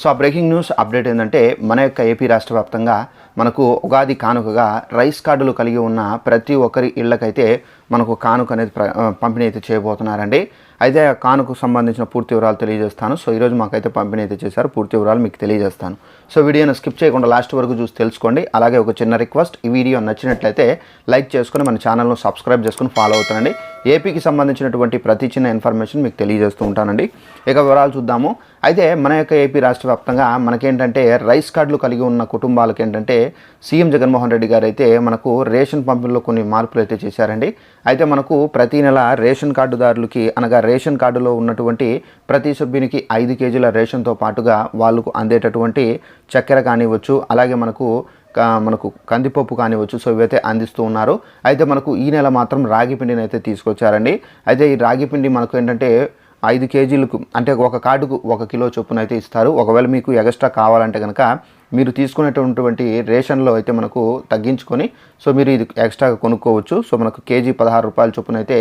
So ఆ breaking news update ఏంటంటే మన యొక్క ఏపీ రాష్ట్ర వ్యాప్తంగా మనకు ఉగాది కానుకగా రైస్ కార్డులు కలిగి ఉన్న ప్రతి ఒక్కరి ఇళ్ళకైతే మనకు కానుక అనేది పంపిణీ అయితే చేయబోతున్నారండి. అయితే ఆ కానుకు సంబంధించిన పూర్తి వివరాలు తెలియజేస్తాను. సో ఈరోజు మాకైతే పంపిణీ అయితే చేశారు. పూర్తి వివరాలు మీకు తెలియజేస్తాను. సో వీడియోను స్కిప్ చేయకుండా లాస్ట్ వరకు చూసి తెలుసుకోండి. అలాగే ఒక చిన్న రిక్వెస్ట్ ఈ వీడియో నచ్చినట్లయితే లైక్ చేసుకొని మన ఛానల్ను సబ్స్క్రైబ్ చేసుకుని ఫాలో అవుతానండి ఏపీకి సంబంధించినటువంటి ప్రతి చిన్న ఇన్ఫర్మేషన్ మీకు తెలియజేస్తూ ఉంటానండి. ఇక వివరాలు చూద్దాము. అయితే మన యొక్క ఏపీ రాష్ట్ర వ్యాప్తంగా మనకేంటంటే రైస్ కార్డులు కలిగి ఉన్న కుటుంబాలకు ఏంటంటే సీఎం జగన్మోహన్ రెడ్డి గారు అయితే మనకు రేషన్ పంపిణీలో కొన్ని మార్పులు అయితే చేశారండి. అయితే మనకు ప్రతి నెల రేషన్ కార్డుదారులకి అనగా రేషన్ కార్డులో ఉన్నటువంటి ప్రతి సభ్యునికి ఐదు కేజీల రేషన్తో పాటుగా వాళ్ళకు అందేటటువంటి చక్కెర కానివ్వచ్చు అలాగే మనకు మనకు కందిపప్పు కానివచ్చు సో ఇవైతే అందిస్తూ ఉన్నారు. అయితే మనకు ఈ నెల మాత్రం రాగి పిండిని అయితే తీసుకొచ్చారండి. అయితే ఈ రాగి పిండి మనకు ఏంటంటే ఐదు కేజీలకు అంటే ఒక కార్డుకు ఒక కిలో చొప్పున అయితే ఇస్తారు. ఒకవేళ మీకు ఎక్స్ట్రా కావాలంటే కనుక మీరు తీసుకునేటటువంటి రేషన్లో అయితే మనకు తగ్గించుకొని సో మీరు ఇది ఎక్స్ట్రాగా కొనుక్కోవచ్చు. సో మనకు కేజీ పదహారు రూపాయల చొప్పున అయితే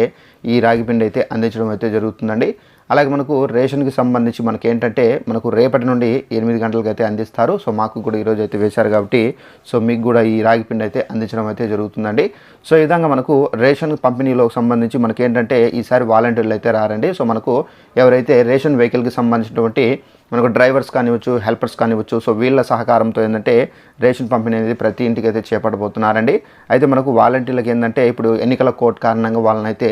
ఈ రాగి పిండి అయితే అందించడం అయితే జరుగుతుందండి. అలాగే మనకు రేషన్కి సంబంధించి మనకి ఏంటంటే మనకు రేపటి నుండి ఎనిమిది గంటలకు అయితే అందిస్తారు. సో మాకు కూడా ఈరోజు అయితే వేశారు కాబట్టి సో మీకు కూడా ఈ రాగి పిండి అయితే అందించడం అయితే జరుగుతుందండి. సో ఈ విధంగా మనకు రేషన్ పంపిణీలో సంబంధించి మనకి ఏంటంటే ఈసారి వాలంటీర్లు అయితే రారండి. సో మనకు ఎవరైతే రేషన్ వెహికల్కి సంబంధించినటువంటి మనకు డ్రైవర్స్ కానివచ్చు హెల్పర్స్ కానివచ్చు సో వీళ్ళ సహకారంతో ఏంటంటే రేషన్ పంపిణీ అనేది ప్రతి ఇంటికి అయితే చేపట్టబోతున్నారండి. అయితే మనకు వాలంటీర్లకు ఏంటంటే ఇప్పుడు ఎన్నికల కోడ్ కారణంగా వాళ్ళని అయితే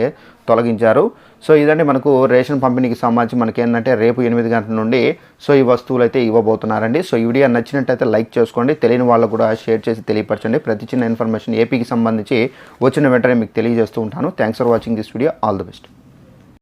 తొలగించారు. సో ఇదండి మనకు రేషన్ పంపిణీకి సంబంధించి మనకి ఏంటంటే రేపు ఎనిమిది గంటల నుండి సో ఈ వస్తువులు అయితే ఇవ్వబోతున్నారండి. సో ఈ వీడియో నచ్చినట్టయితే లైక్ చేసుకోండి. తెలియని వాళ్ళకు కూడా షేర్ చేసి తెలియపరచండి. ప్రతి చిన్న ఇన్ఫర్మేషన్ ఏపీకి సంబంధించి వచ్చిన వెంటనే మీకు తెలియజేస్తూ ఉంటాను. Thanks for watching this video all the best